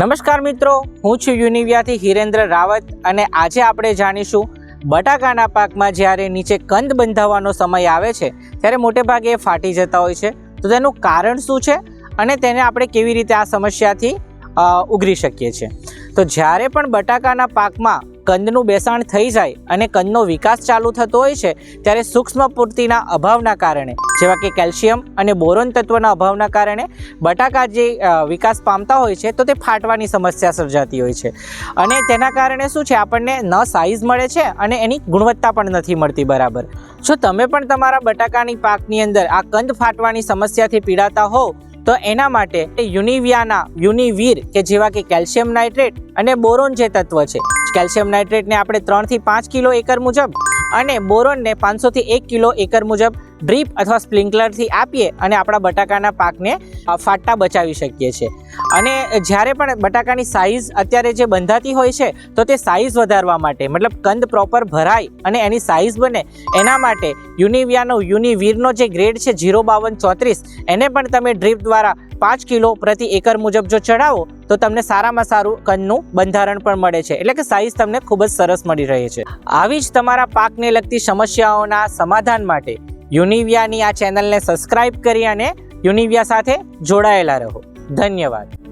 નમસ્કાર મિત્રો, હું છું યુનિવિયાથી હિરેન્દ્ર રાવત અને આજે આપણે જાણીશું બટાકાના પાકમાં જ્યારે નીચે કંદ બંધાવવાનો સમય આવે છે, ત્યારે મોટે ભાગે એ ફાટી જતા હોય છે. તો તેનું કારણ શું છે અને તેને આપણે કેવી રીતે આ સમસ્યાથી ઉગરી શકીએ છીએ? તો જ્યારે પણ બટાકાના પાકમાં કંદનું બેસાણ થઈ જાય અને કંદનો વિકાસ ચાલુ થતો હોય છે, ત્યારે સૂક્ષ્મ પૂર્તિના અભાવના કારણે, જેવા કે કેલ્શિયમ અને બોરોન તત્વના અભાવના કારણે બટાકા જે વિકાસ પામતા હોય છે, તો તે ફાટવાની સમસ્યા સર્જાતી હોય છે. અને તેના કારણે શું છે, આપણને ન સાઇઝ મળે છે અને એની ગુણવત્તા પણ નથી મળતી, બરાબર. જો તમે પણ તમારા બટાકાની પાકની અંદર આ કંદ ફાટવાની સમસ્યાથી પીડાતા હોવ, તો એના માટે યુનિવિયાના યુનિવીર કે જેવા કે કેલ્શિયમ નાઇટ્રેટ અને બોરોન જે તત્વ છે કેલ્શિયમ નાઇટ્રેટને આપણે ત્રણથી પાંચ કિલો એકર મુજબ અને બોરોનને પાંચસોથી એક કિલો એકર મુજબ ડ્રીપ અથવા સ્પ્રિંકલરથી આપીએ અને આપણા બટાકાના પાકને ફાટા બચાવી શકીએ છીએ. અને જ્યારે પણ બટાકાની સાઇઝ અત્યારે જે બંધાતી હોય છે, તો તે સાઇઝ વધારવા માટે, મતલબ કંદ પ્રોપર ભરાય અને એની સાઇઝ બને. એના માટે યુનિવિયાનો, યુનિવીરનો જે ગ્રેડ છે જીરો બાવન ચોત્રીસ, એને પણ તમે ડ્રીપ દ્વારા પાંચ કિલો પ્રતિ એકર મુજબ જો ચડાવો તો તમને સારામાં સારું કંદનું બંધારણ પણ મળે છે. એટલે કે સાઇઝ તમને ખૂબ જ સરસ મળી રહે છે. આવી જ તમારા પાકને લગતી સમસ્યાઓના સમાધાન માટે યુનિવિયાની આ ચેનલને સબસ્ક્રાઇબ કરી અને યુનિવિયા સાથે જોડાયેલા રહો. ધન્યવાદ.